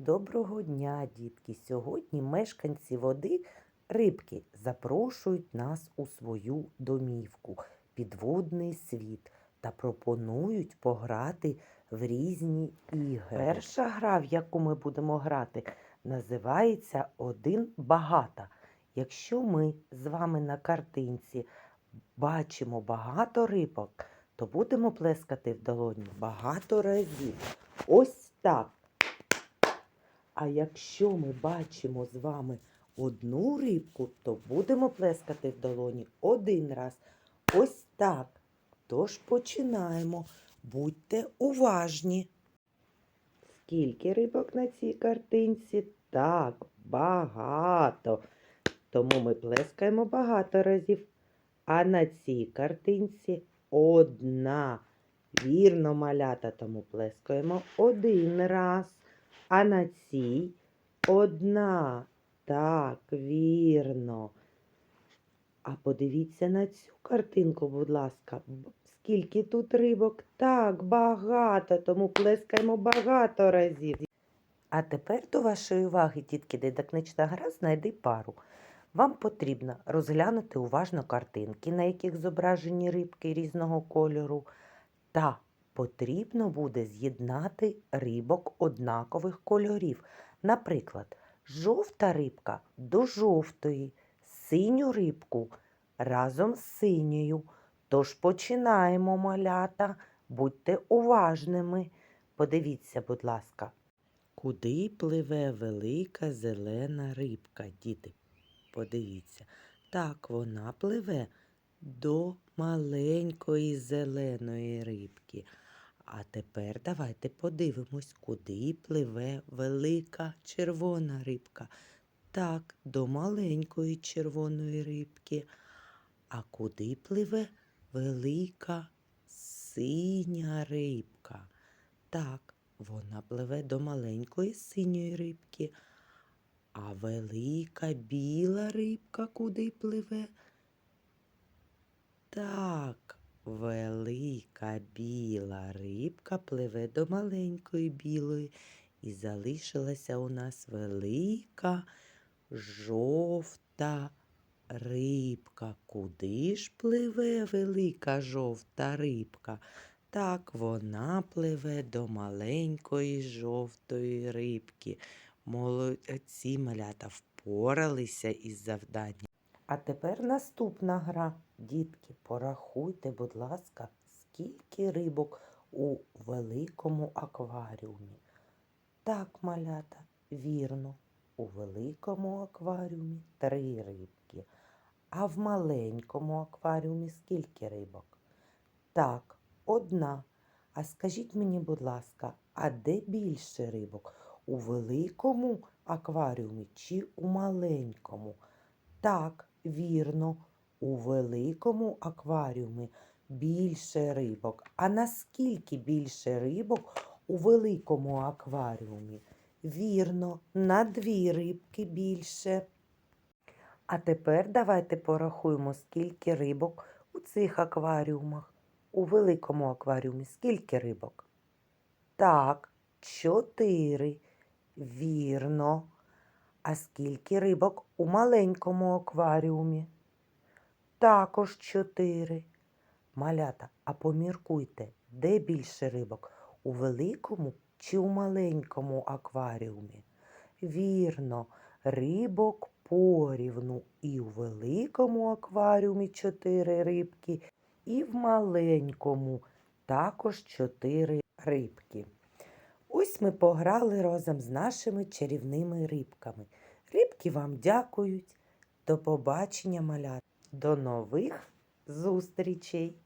Доброго дня, дітки! Сьогодні мешканці води рибки запрошують нас у свою домівку, підводний світ та пропонують пограти в різні ігри. Перша гра, в яку ми будемо грати, називається Один багата. Якщо ми з вами на картинці бачимо багато рибок, то будемо плескати в долоні багато разів. Ось так. А якщо ми бачимо з вами одну рибку, то будемо плескати в долоні один раз. Ось так. Тож починаємо. Будьте уважні. Скільки рибок на цій картинці? Так, багато. Тому ми плескаємо багато разів. А на цій картинці одна. Вірно, малята, тому плескаємо один раз. А на цій одна. Так, вірно. А подивіться на цю картинку, будь ласка. Скільки тут рибок? Так, багато, тому плескаємо багато разів. А тепер до вашої уваги, дітки, дидактична гра знайди пару. Вам потрібно розглянути уважно картинки, на яких зображені рибки різного кольору, та потрібно буде з'єднати рибок однакових кольорів. Наприклад, жовта рибка до жовтої, синю рибку разом з синьою. Тож починаємо, малята, будьте уважними. Подивіться, будь ласка, куди пливе велика зелена рибка, діти? Подивіться. Так, вона пливе до маленької зеленої рибки. А тепер давайте подивимось, куди пливе велика червона рибка. Так, до маленької червоної рибки. А куди пливе велика синя рибка? Так, вона пливе до маленької синьої рибки. А велика біла рибка куди пливе? Так, велика біла рибка пливе до маленької білої, і залишилася у нас велика жовта рибка. Куди ж пливе велика жовта рибка? Так, вона пливе до маленької жовтої рибки. Молодці малята впоралися із завданням. А тепер наступна гра. Дітки, порахуйте, будь ласка, скільки рибок у великому акваріумі. Так, малята, вірно, у великому акваріумі три рибки. А в маленькому акваріумі скільки рибок? Так, одна. А скажіть мені, будь ласка, а де більше рибок? У великому акваріумі чи у маленькому? Так, вірно, у великому акваріумі більше рибок. А наскільки більше рибок у великому акваріумі? Вірно, на дві рибки більше. А тепер давайте порахуємо, скільки рибок у цих акваріумах. У великому акваріумі скільки рибок? Так, чотири. Вірно. А скільки рибок у маленькому акваріумі? Також чотири. Малята, а поміркуйте, де більше рибок? У великому чи у маленькому акваріумі? Вірно, рибок порівну і у великому акваріумі чотири рибки, і в маленькому також чотири рибки. Ось ми пограли разом з нашими чарівними рибками. Рибки вам дякують. До побачення, малят. До нових зустрічей!